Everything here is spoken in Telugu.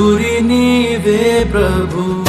గురి నీవే ప్రభు.